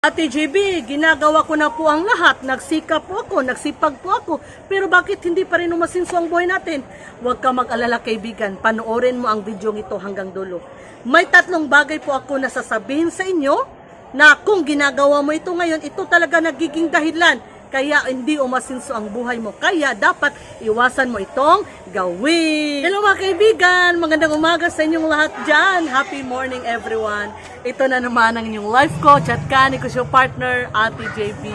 Ate JB, ginagawa ko na po ang lahat. Nagsikap po ako, nagsipag po ako. Pero bakit hindi pa rin umasinso ang buhay natin? Huwag ka mag-alala kaibigan. Panoorin mo ang video ito hanggang dulo. May tatlong bagay po ako na sasabihin sa inyo na kung ginagawa mo ito ngayon, ito talaga nagiging dahilan. Kaya hindi umasinso ang buhay mo. Kaya dapat iwasan mo itong gawin. Hello mga kaibigan! Magandang umaga sa inyong lahat dyan. Happy morning everyone. Ito na naman ang inyong life coach at kani ko siya partner, Ate JB.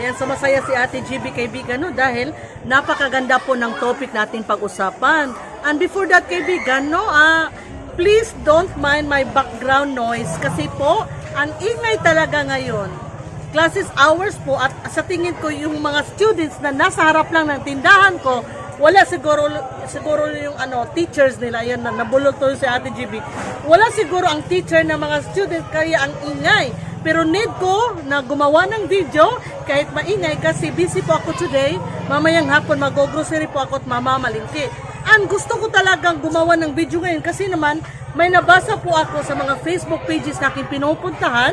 Ayan, so masaya si Ate JB kaibigan no dahil napakaganda po ng topic natin pag-usapan. And before that kaibigan, no, ah, please don't mind my background noise kasi po, ang ingay talaga ngayon classes hours po at sa tingin ko yung mga students na nasa harap lang ng tindahan ko wala siguro siguro yung ano teachers nila ayan na nabulol to si Ate GB wala siguro ang teacher ng mga students kaya ang ingay. Pero need ko na gumawa ng video kahit maingay kasi busy po ako today. Mamayang hapon mag-grocery po ako at mamamalingki. Ang gusto ko talagang gumawa ng video ngayon kasi naman may nabasa po ako sa mga Facebook pages na aking pinupuntahan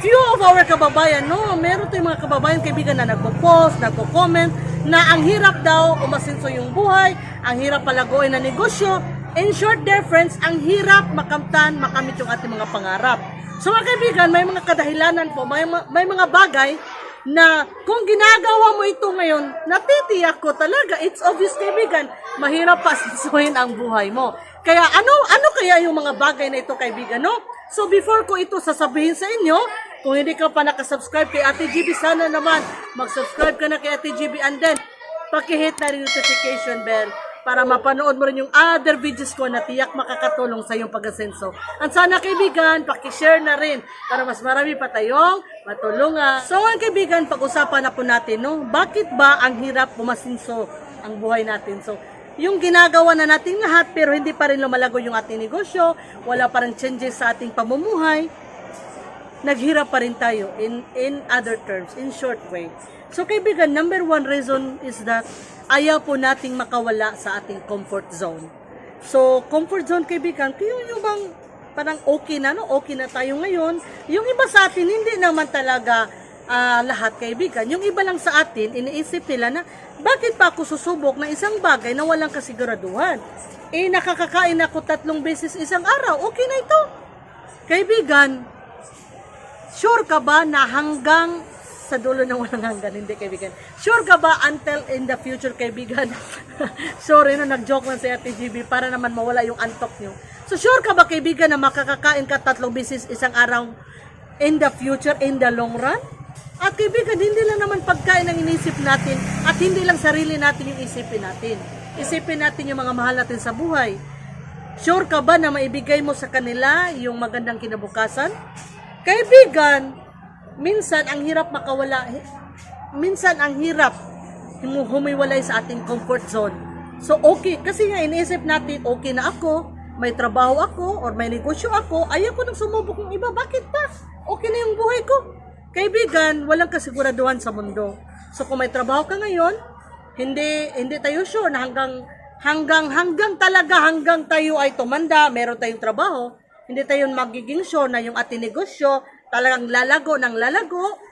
few of our kababayan, no, meron tayong mga kababayan, kaibigan na nagpo-post, nagpo-comment, na ang hirap daw umasinso yung buhay, ang hirap palaguin na negosyo. In short, dear friends, ang hirap makamtan, makamit yung ating mga pangarap. So mga kaibigan, may mga kadahilanan po, may, ma- may mga bagay na kung ginagawa mo ito ngayon, natitiyak ko talaga, it's obvious kaibigan, mahirap pasinsuhin ang buhay mo. Kaya ano ano kaya yung mga bagay na ito kaibigan, no? So before ko ito sasabihin sa inyo, kung hindi ka pa nakasubscribe kay Ate GB, sana naman mag-subscribe ka na kay Ate GB and then pakihit na rin notification bell para mapanood mo rin yung other videos ko na tiyak makakatulong sa iyong pag-asenso. At sana kaibigan, pakishare na rin para mas marami pa tayong matulungan. So ngayon kaibigan, pag-usapan na po natin, no? Bakit ba ang hirap pumasinso ang buhay natin? So, yung ginagawa na nating lahat pero hindi pa rin lumalago yung ating negosyo, wala pa rin changes sa ating pamumuhay, naghirap pa rin tayo in in other terms, in short way. So kaibigan, number one reason is that ayaw po nating makawala sa ating comfort zone. So, comfort zone kaibigan, yung, yung bang parang okay na, no? Okay na tayo ngayon. Yung iba sa atin, hindi naman talaga ah, lahat kaibigan. Yung iba lang sa atin, iniisip nila na, bakit pa ako susubok ng isang bagay na walang kasiguraduhan? Eh, nakakakain ako tatlong beses isang araw. Okay na ito. Kaibigan, Sure ka ba na hanggang sa dulo ng walang hanggan, hindi kaibigan. Sure ka ba until in the future, kaibigan? Sorry no, nag-joke man si Ate GB para naman mawala yung antok nyo. So sure ka ba, kaibigan, na makakakain ka tatlong bisis isang araw in the future, in the long run? At kaibigan, hindi lang naman pagkain ang inisip natin at hindi lang sarili natin yung isipin natin. Isipin natin yung mga mahal natin sa buhay. Sure ka ba na maibigay mo sa kanila yung magandang kinabukasan? Kaibigan, minsan ang hirap makawala, minsan ang hirap humiwalay sa ating comfort zone. So okay, kasi nga iniisip natin, okay na ako, may trabaho ako, or may negosyo ako, ayaw ko nang sumubok ng iba. Bakit ba? Okay na yung buhay ko. Kaibigan, walang kasiguraduhan sa mundo. So kung may trabaho ka ngayon, hindi hindi tayo sure na hanggang hanggang hanggang talaga hanggang tayo ay tumanda, meron tayong trabaho, hindi tayo magiging sure na yung ating negosyo talagang lalago ng lalago.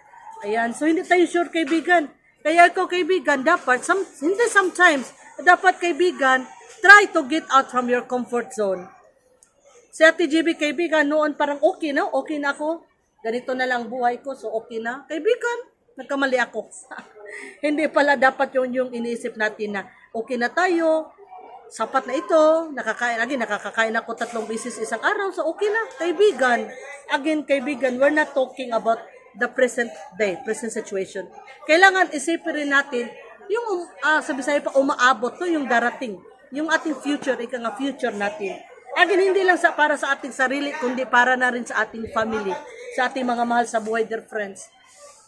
Ayan, so hindi tayo sure kaibigan. Kaya ikaw kaibigan, dapat, some, hindi sometimes, dapat kaibigan, try to get out from your comfort zone. Si Ate GB kaibigan, noon parang okay na, okay na ako. Ganito na lang buhay ko, so okay na. Kaibigan, nagkamali ako. Hindi pala dapat yun yung iniisip natin na okay na tayo, sapat na ito, nakakain, again, nakakakain ako tatlong beses isang araw, so okay na, kaibigan. Again, kaibigan, we're not talking about the present day, present situation. Kailangan isipin rin natin, yung, uh, sabi sa'yo pa, umaabot to, yung darating, yung ating future, ika nga future natin. Again, hindi lang sa para sa ating sarili, kundi para na rin sa ating family, sa ating mga mahal sa buhay, dear friends.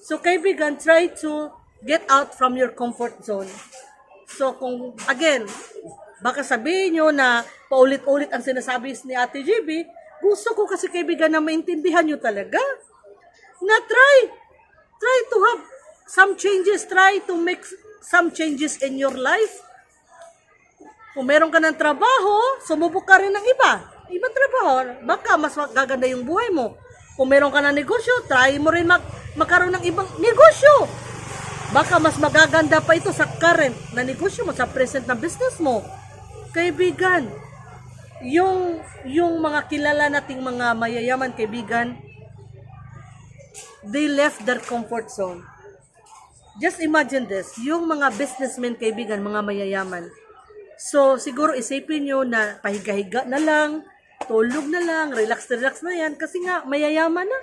So, kaibigan, try to get out from your comfort zone. So, kung, again, baka sabihin nyo na paulit-ulit ang sinasabi ni Ate GB, gusto ko kasi kaibigan na maintindihan nyo talaga. Na try, try to have some changes, try to make some changes in your life. Kung meron ka ng trabaho, sumubok ka rin ng iba. Ibang trabaho, baka mas gaganda yung buhay mo. Kung meron ka na negosyo, try mo rin mag magkaroon ng ibang negosyo. Baka mas magaganda pa ito sa current na negosyo mo, sa present na business mo. Kaibigan, yung yung mga kilala nating mga mayayaman kaibigan, they left their comfort zone. Just imagine this, yung mga businessmen kaibigan, mga mayayaman. So, siguro isipin nyo na pahiga-higa na lang, tulog na lang, relax-relax na yan, kasi nga, mayayaman na.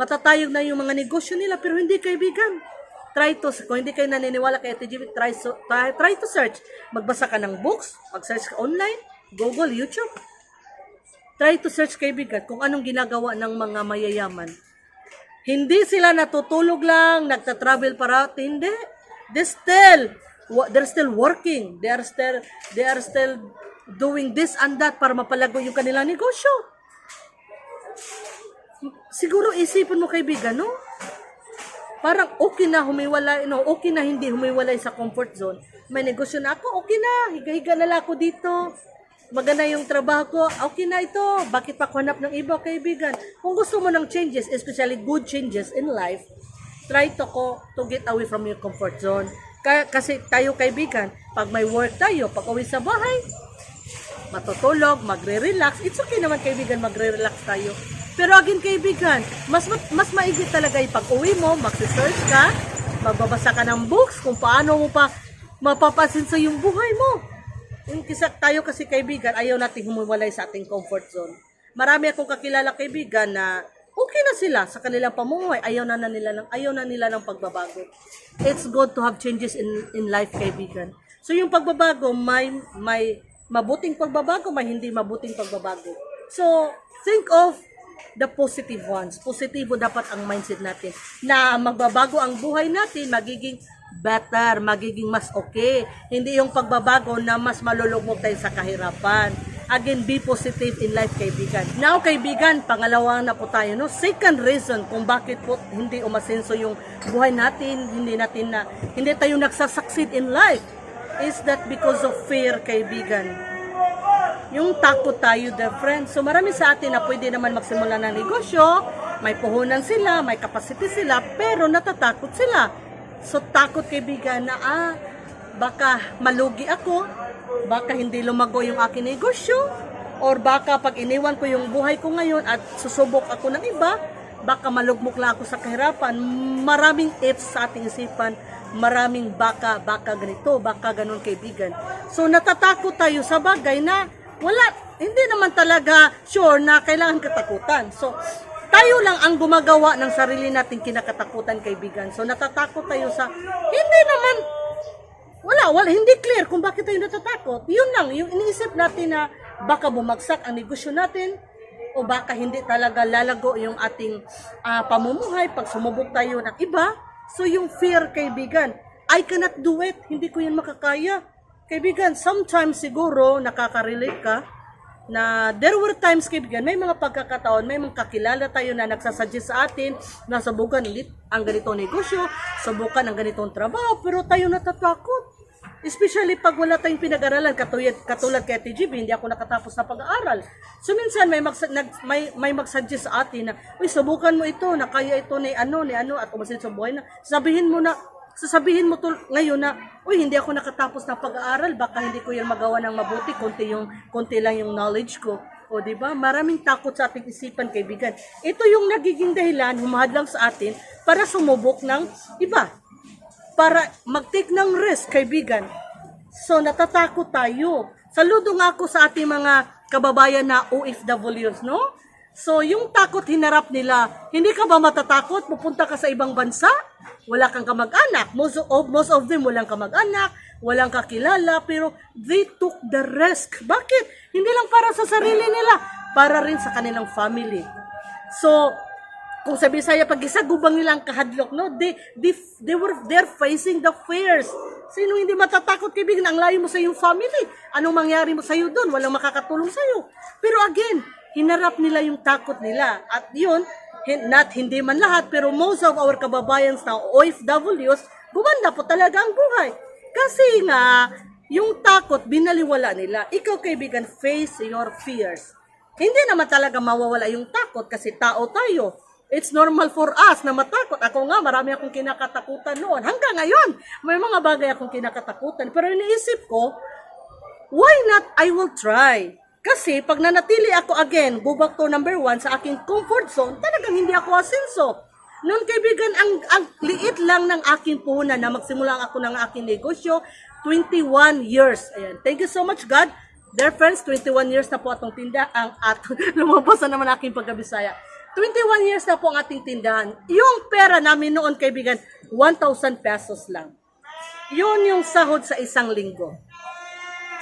Matatayog na yung mga negosyo nila, pero hindi kaibigan. Try to, kung hindi kayo naniniwala kay Ate Jimmy, try, so, try, try to search. Magbasa ka ng books, mag-search ka online, Google, YouTube. Try to search kaibigan kung anong ginagawa ng mga mayayaman. Hindi sila natutulog lang, nagta-travel para hindi. They still they're still working. They are still they are still doing this and that para mapalago yung kanilang negosyo. Siguro isipin mo kaibigan, no? Parang okay na humiwalay, no? Okay na hindi humiwalay sa comfort zone. May negosyo na ako, okay na. Higa-higa na lang ako dito. Maganda yung trabaho ko, okay na ito. Bakit pa hanap ng iba, kaibigan? Kung gusto mo ng changes, especially good changes in life, try to ko to get away from your comfort zone. Kaya, kasi tayo kaibigan, pag may work tayo, pag uwi sa bahay, matutulog, magre-relax. It's okay naman kaibigan, magre-relax tayo. Pero again kaibigan, mas mas maigi talaga yung pag uwi mo, magse-search ka, magbabasa ka ng books kung paano mo pa mapapansin sa yung buhay mo. Yung kisa tayo kasi kaibigan, ayaw nating humiwalay sa ating comfort zone. Marami akong kakilala kaibigan na okay na sila sa kanilang pamumuhay. Ayaw na, na nila ng ayaw na nila ng pagbabago. It's good to have changes in in life kaibigan. So yung pagbabago may may mabuting pagbabago, may hindi mabuting pagbabago. So think of the positive ones. Positibo dapat ang mindset natin na magbabago ang buhay natin, magiging better, magiging mas okay. Hindi yung pagbabago na mas malulugmok tayo sa kahirapan. Again, be positive in life, kaibigan. Now, kaibigan, pangalawa na po tayo, no? Second reason kung bakit po hindi umasenso yung buhay natin, hindi natin na, hindi tayo nagsasucceed in life, is that because of fear, kaibigan yung takot tayo, the friends. So marami sa atin na pwede naman magsimula ng negosyo, may puhunan sila, may capacity sila, pero natatakot sila. So takot kaibigan na ah, baka malugi ako, baka hindi lumago yung aking negosyo, or baka pag iniwan ko yung buhay ko ngayon at susubok ako ng iba, baka malugmok lang ako sa kahirapan. Maraming ifs sa ating isipan, maraming baka, baka ganito, baka ganun kaibigan. So natatakot tayo sa bagay na wala, hindi naman talaga sure na kailangan katakutan. So, tayo lang ang gumagawa ng sarili nating kinakatakutan, kaibigan. So, natatakot tayo sa, hindi naman, wala, wala, hindi clear kung bakit tayo natatakot. Yun lang, yung iniisip natin na baka bumagsak ang negosyo natin, o baka hindi talaga lalago yung ating ah, pamumuhay pag sumubok tayo ng iba. So, yung fear, kaibigan, I cannot do it, hindi ko yun makakaya. Kaibigan, sometimes siguro nakaka-relate ka na there were times kaibigan, may mga pagkakataon, may mga kakilala tayo na nagsasuggest sa atin na subukan ang ganitong negosyo, subukan ang ganitong trabaho, pero tayo natatakot. Especially pag wala tayong pinag-aralan, katulad, katulad kay TGB, hindi ako nakatapos na pag-aaral. So minsan may, mag, nag, may, may mag-suggest sa atin na, uy, subukan mo ito, na kaya ito ni ano, ni ano, at umasin sa buhay na. Sabihin mo na, sasabihin mo to ngayon na, uy, hindi ako nakatapos na pag-aaral, baka hindi ko yan magawa ng mabuti, konti, yung, konti lang yung knowledge ko. O, di ba? Maraming takot sa ating isipan, kaibigan. Ito yung nagiging dahilan, humahadlang sa atin, para sumubok ng iba. Para mag-take ng risk, kaibigan. So, natatakot tayo. Saludo nga ako sa ating mga kababayan na OFWs, no? So, yung takot hinarap nila, hindi ka ba matatakot? Pupunta ka sa ibang bansa? Wala kang kamag-anak. Most of, most of them walang kamag-anak, walang kakilala, pero they took the risk. Bakit? Hindi lang para sa sarili nila, para rin sa kanilang family. So, kung sa Bisaya pag isa gubang nilang kahadlok no they they they were they're facing the fears sino hindi matatakot kaibigan ang layo mo sa iyong family anong mangyari mo sa iyo doon walang makakatulong sa iyo pero again hinarap nila yung takot nila at yun not hindi man lahat pero most of our kababayans na OFWs gumanda po talaga ang buhay kasi nga yung takot binaliwala nila ikaw kaibigan face your fears Hindi naman talaga mawawala yung takot kasi tao tayo. It's normal for us na matakot. Ako nga, marami akong kinakatakutan noon. Hanggang ngayon, may mga bagay akong kinakatakutan. Pero iniisip ko, why not I will try? Kasi pag nanatili ako again, go back to number one sa aking comfort zone, talagang hindi ako asenso. Noon kaibigan, ang, ang liit lang ng aking puhunan na magsimula ako ng aking negosyo, 21 years. Ayan. Thank you so much, God. Dear friends, 21 years na po atong tinda at lumabas na naman aking pagkabisaya. 21 years na po ang ating tindahan. Yung pera namin noon, kaibigan, 1,000 pesos lang. Yun yung sahod sa isang linggo.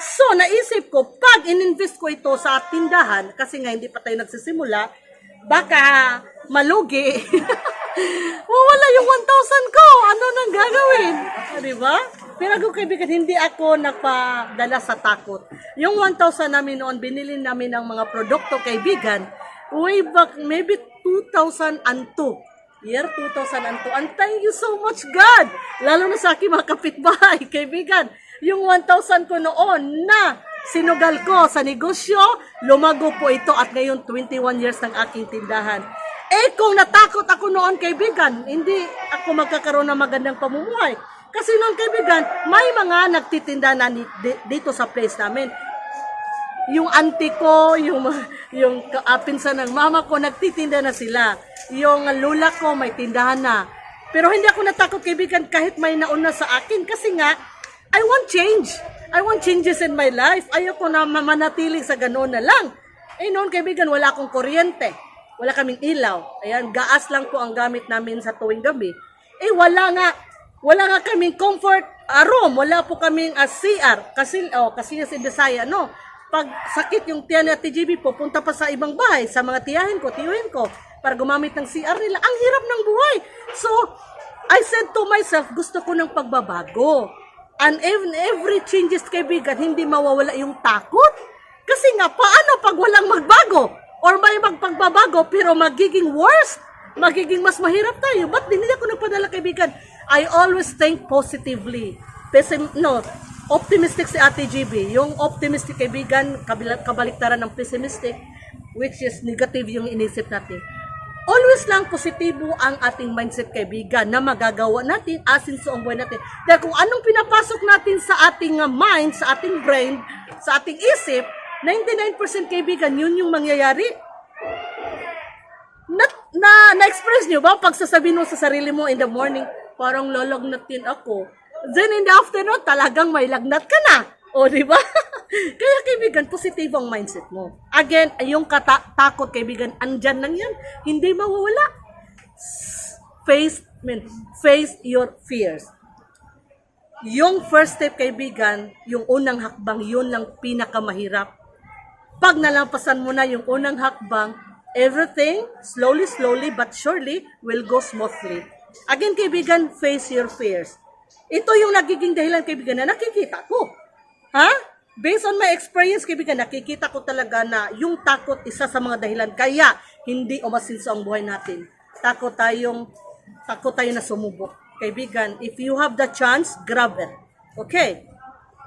So, naisip ko, pag ininvest ko ito sa tindahan, kasi nga hindi pa tayo nagsisimula, baka malugi. Mawala yung 1,000 ko. Ano nang gagawin? Di ba? Pero kung kaibigan, hindi ako napadala sa takot. Yung 1,000 namin noon, binili namin ng mga produkto kaibigan, way back maybe 2002. Year 2002. And thank you so much, God! Lalo na sa aking mga kapitbahay, kaibigan. Yung 1,000 ko noon na sinugal ko sa negosyo, lumago po ito at ngayon 21 years ng aking tindahan. Eh kung natakot ako noon, kaibigan, hindi ako magkakaroon ng magandang pamumuhay. Kasi noon, kaibigan, may mga nagtitinda na dito sa place namin yung auntie ko, yung yung ah, pinsan ng mama ko, nagtitinda na sila. Yung lula ko, may tindahan na. Pero hindi ako natakot, kaibigan, kahit may nauna sa akin. Kasi nga, I want change. I want changes in my life. Ayoko na mamanatili sa ganoon na lang. Eh noon, kaibigan, wala akong kuryente. Wala kaming ilaw. Ayan, gaas lang po ang gamit namin sa tuwing gabi. Eh, wala nga. Wala nga kaming comfort ah, room. Wala po kaming ah, CR. Kasi, oh, kasi nga si Bisaya, no? Pag sakit yung tiyan ni Ate GB, pupunta pa sa ibang bahay, sa mga tiyahin ko, tiyuhin ko, para gumamit ng CR nila. Ang hirap ng buhay. So, I said to myself, gusto ko ng pagbabago. And even every changes, kaibigan, hindi mawawala yung takot. Kasi nga, paano pag walang magbago? Or may magpagbabago, pero magiging worse? Magiging mas mahirap tayo. Ba't hindi ako nagpadala, kaibigan? I always think positively. Pessim, no, optimistic si Ate GB. Yung optimistic kaibigan, kabaliktaran ng pessimistic, which is negative yung inisip natin. Always lang positibo ang ating mindset kaibigan na magagawa natin asin sa buhay natin. Dahil kung anong pinapasok natin sa ating uh, mind, sa ating brain, sa ating isip, 99% kaibigan, yun yung mangyayari. Na, na, na-express nyo ba pag sasabihin mo sa sarili mo in the morning, parang lalagnatin ako. Then in the afternoon, talagang may lagnat ka na. O, di ba? Kaya kaibigan, positive ang mindset mo. Again, yung kata- takot kaibigan, andyan lang yan. Hindi mawawala. Face, mean, face your fears. Yung first step kaibigan, yung unang hakbang, yun lang pinakamahirap. Pag nalampasan mo na yung unang hakbang, everything slowly, slowly, but surely will go smoothly. Again, kaibigan, face your fears. Ito yung nagiging dahilan, kaibigan, na nakikita ko. Ha? Based on my experience, kaibigan, nakikita ko talaga na yung takot isa sa mga dahilan. Kaya, hindi umasinso ang buhay natin. Takot tayong, takot tayo na sumubok. Kaibigan, if you have the chance, grab it. Okay?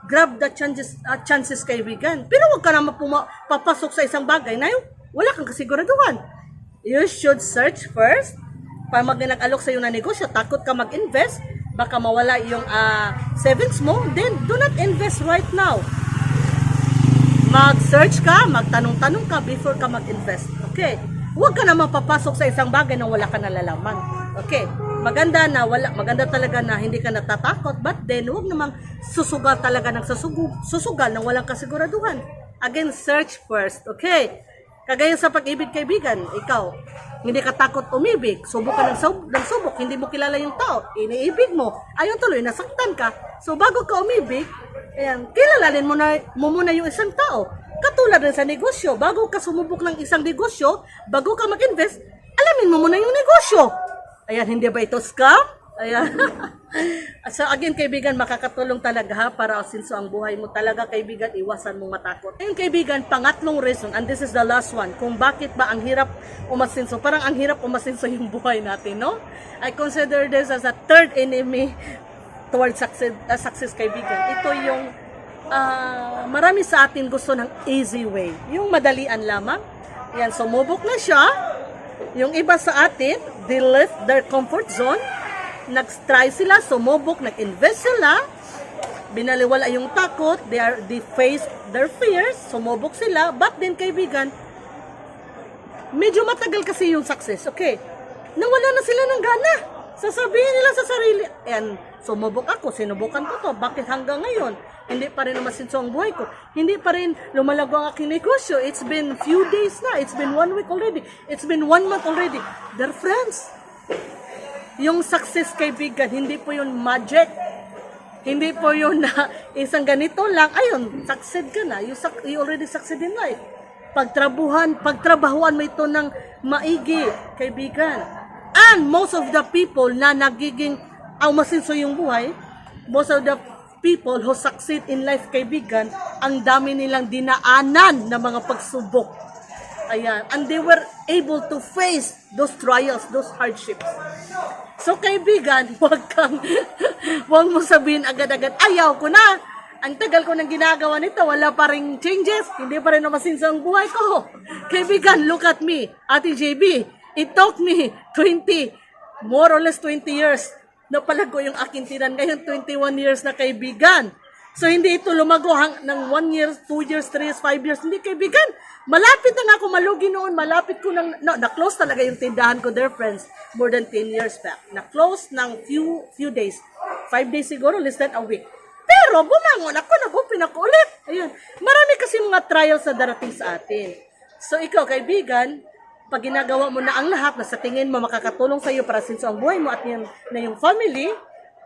grab the chances, uh, chances kaibigan. Pero huwag ka naman puma- papasok sa isang bagay na yung wala kang kasiguraduhan. You should search first. Pag mag nag-alok sa iyo na negosyo, takot ka mag-invest, baka mawala yung ah, savings mo, then do not invest right now. Mag-search ka, magtanong-tanong ka before ka mag-invest. Okay? Huwag ka naman papasok sa isang bagay na wala ka nalalaman. Okay? Maganda na wala, maganda talaga na hindi ka natatakot, but then huwag namang susugal talaga ng susugal, susugal ng walang kasiguraduhan. Again, search first. Okay? Kagaya sa pag-ibig kaibigan, ikaw, hindi ka takot umibig, subok ka ng, sub, ng subok, hindi mo kilala yung tao, iniibig mo, ayun tuloy, nasaktan ka. So bago ka umibig, ayan, kilalalin mo, na, mo muna yung isang tao. Katulad rin sa negosyo, bago ka sumubok ng isang negosyo, bago ka mag-invest, alamin mo muna yung negosyo. Ayan, hindi ba ito scam? Ayan. so again, kaibigan, makakatulong talaga ha para sinso ang buhay mo talaga, kaibigan, iwasan mong matakot. Ayun, kaibigan, pangatlong reason, and this is the last one, kung bakit ba ang hirap umasinso. Parang ang hirap umasinso yung buhay natin, no? I consider this as a third enemy towards success, uh, success kaibigan. Ito yung ah, marami sa atin gusto ng easy way. Yung madalian lamang. Yan, sumubok na siya. Yung iba sa atin, they left their comfort zone. Nag-try sila, sumubok, nag-invest sila. Binaliwala yung takot, they, are, they faced their fears, sumubok sila. But then, kaibigan, medyo matagal kasi yung success. Okay, nawala na sila ng gana. Sasabihin nila sa sarili, and sumubok ako, sinubukan ko to, bakit hanggang ngayon? Hindi pa rin umasinso ang buhay ko. Hindi pa rin lumalago ang aking negosyo. It's been few days na. It's been one week already. It's been one month already. They're friends. Yung success kaibigan, hindi po yun magic. Hindi po yun na isang ganito lang, ayun, succeed ka na. You, suc- you already succeed in life. Pagtrabuhan, pagtrabahuan mo ito ng maigi, kaibigan. And most of the people na nagiging, ang masinso yung buhay, most of the people who succeed in life, kaibigan, ang dami nilang dinaanan ng mga pagsubok. Ayan. And they were able to face those trials, those hardships. So kaibigan, huwag kang, huwag mo sabihin agad-agad, ayaw ko na. Ang tagal ko nang ginagawa nito, wala pa rin changes, hindi pa rin namasinsa ang buhay ko. Kaibigan, look at me, Ate JB. It took me 20, more or less 20 years na palago yung aking tiran. Ngayon, 21 years na kaibigan. So, hindi ito lumago hang, ng 1 year, 2 years, 3 years, 5 years. Hindi, kaibigan. Malapit na nga ako malugi noon. Malapit ko nang, no, na-close talaga yung tindahan ko, dear friends, more than 10 years back. Na-close ng few, few days. 5 days siguro, less than a week. Pero, bumangon ako, nag-open ako ulit. Ayun. Marami kasi mga trials na darating sa atin. So, ikaw, kaibigan, pag ginagawa mo na ang lahat na sa tingin mo makakatulong sa iyo para sinso ang buhay mo at yan na yung family,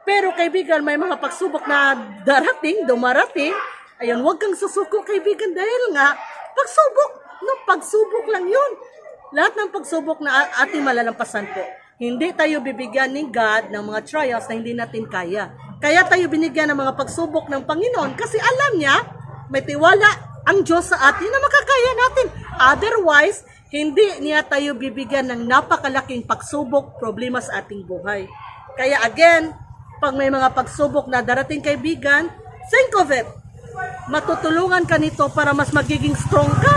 pero kaibigan, may mga pagsubok na darating, dumarating, ayun, huwag kang susuko kaibigan dahil nga, pagsubok, no, pagsubok lang yun. Lahat ng pagsubok na ating malalampasan po, hindi tayo bibigyan ni God ng mga trials na hindi natin kaya. Kaya tayo binigyan ng mga pagsubok ng Panginoon kasi alam niya, may tiwala ang Diyos sa atin na makakaya natin. Otherwise, hindi niya tayo bibigyan ng napakalaking pagsubok, problema sa ating buhay. Kaya again, pag may mga pagsubok na darating kaibigan, think of it. Matutulungan ka nito para mas magiging strong ka.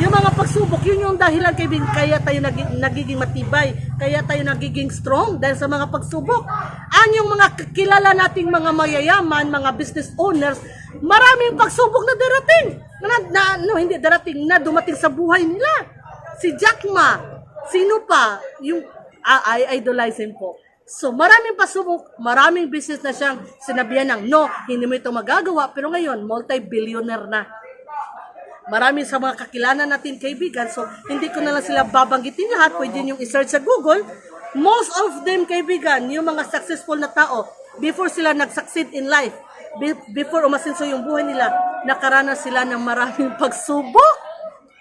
Yung mga pagsubok, yun yung dahilan kaibigan, kaya tayo naging, nagiging matibay, kaya tayo nagiging strong dahil sa mga pagsubok. Ang yung mga kilala nating mga mayayaman, mga business owners, maraming pagsubok na darating. Na, na, no, hindi darating, na dumating sa buhay nila. Si Jack Ma, sino pa? Yung, ah, I idolize him po. So, maraming pasubok, maraming business na siyang sinabihan ng, no, hindi mo ito magagawa, pero ngayon, multi-billionaire na. Marami sa mga kakilala natin kaibigan, so hindi ko na lang sila babanggitin lahat, pwede nyo i-search sa Google. Most of them kaibigan, yung mga successful na tao, before sila nag-succeed in life, be- before umasinso yung buhay nila, nakaranas sila ng maraming pagsubok.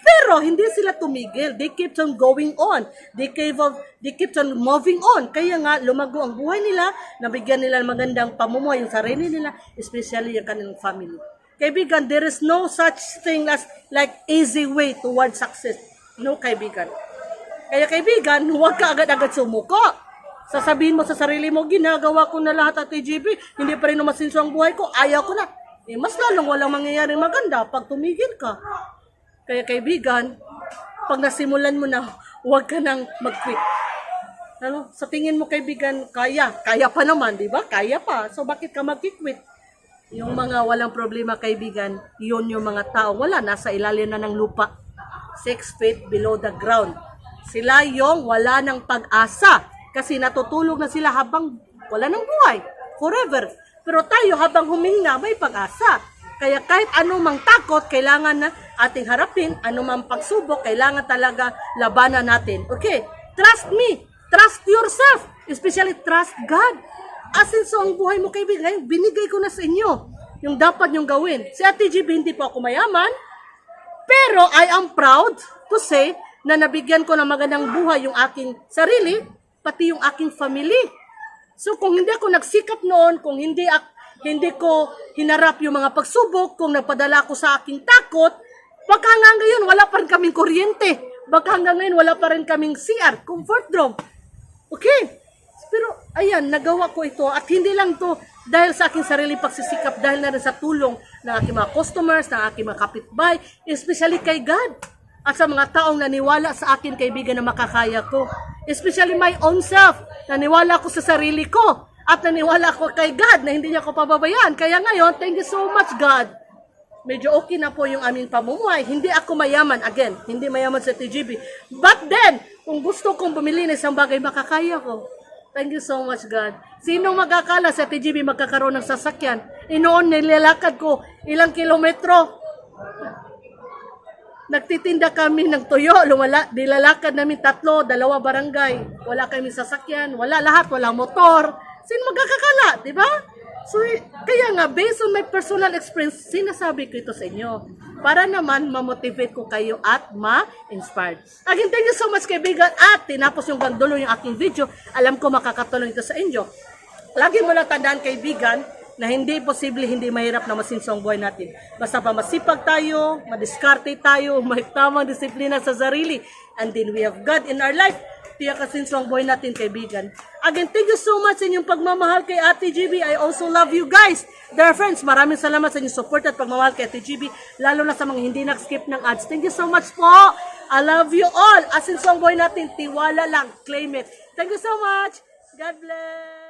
Pero hindi sila tumigil. They kept on going on. They kept on, they kept on moving on. Kaya nga, lumago ang buhay nila, nabigyan nila ng magandang pamumuhay yung sarili nila, especially yung kanilang family. Kaibigan, there is no such thing as like easy way toward success. No, kaibigan. Kaya kaibigan, huwag ka agad-agad sumuko. Sasabihin mo sa sarili mo, ginagawa ko na lahat at TGB, hindi pa rin umasinso ang buhay ko, ayaw ko na. Eh, mas lalong walang mangyayaring maganda pag tumigil ka. Kaya kaibigan, pag nasimulan mo na, huwag ka nang mag-quit. Ano? Sa tingin mo kaibigan, kaya. Kaya pa naman, di ba? Kaya pa. So bakit ka mag-quit? Yung mga walang problema kaibigan, yun yung mga tao. Wala, nasa ilalim na ng lupa. Six feet below the ground. Sila yung wala ng pag-asa. Kasi natutulog na sila habang wala ng buhay. Forever. Pero tayo habang huminga, may pag-asa. Kaya kahit anumang takot, kailangan na ating harapin, anumang pagsubok, kailangan talaga labanan natin. Okay, trust me, trust yourself, especially trust God. Asin so ang buhay mo kaibigan, binigay ko na sa inyo yung dapat nyong gawin. Si Ate GB, hindi po ako mayaman, pero I am proud to say na nabigyan ko ng magandang buhay yung aking sarili, pati yung aking family. So kung hindi ako nagsikap noon, kung hindi ak hindi ko hinarap yung mga pagsubok, kung nagpadala ko sa aking takot, baka hanggang ngayon wala pa rin kaming kuryente. Baka hanggang ngayon wala pa rin kaming CR, comfort room. Okay. Pero ayan, nagawa ko ito at hindi lang to dahil sa aking sarili pagsisikap, dahil na rin sa tulong ng aking mga customers, ng aking mga kapitbahay, especially kay God. at sa mga taong naniwala sa akin kaibigan na makakaya ko. Especially my own self. Naniwala ko sa sarili ko. At naniwala ko kay God na hindi niya ako pababayaan. Kaya ngayon, thank you so much God. Medyo okay na po yung aming pamumuhay. Hindi ako mayaman. Again, hindi mayaman sa TGB. But then, kung gusto kong bumili ng isang bagay, makakaya ko. Thank you so much, God. Sinong magkakala sa TGB magkakaroon ng sasakyan? Inoon, nilalakad ko ilang kilometro. Nagtitinda kami ng tuyo, lumala, dilalakad namin tatlo, dalawa barangay. Wala kami sasakyan, wala lahat, wala motor. Sino magkakakala, di ba? So, kaya nga, based on my personal experience, sinasabi ko ito sa inyo. Para naman, ma-motivate ko kayo at ma-inspired. Again, thank you so much, kaibigan. At tinapos yung gagdulo yung aking video. Alam ko makakatulong ito sa inyo. Lagi mo lang tandaan, kaibigan, na hindi posible, hindi mahirap na masinso ang buhay natin. Basta pa masipag tayo, madiskarte tayo, may tamang disiplina sa sarili, and then we have God in our life, tiyak kasinso ang buhay natin, kaibigan. Again, thank you so much sa inyong pagmamahal kay Ate GB. I also love you guys. Dear friends, maraming salamat sa inyong support at pagmamahal kay Ate GB, lalo na sa mga hindi nag-skip ng ads. Thank you so much po. I love you all. Asinso ang buhay natin, tiwala lang, claim it. Thank you so much. God bless.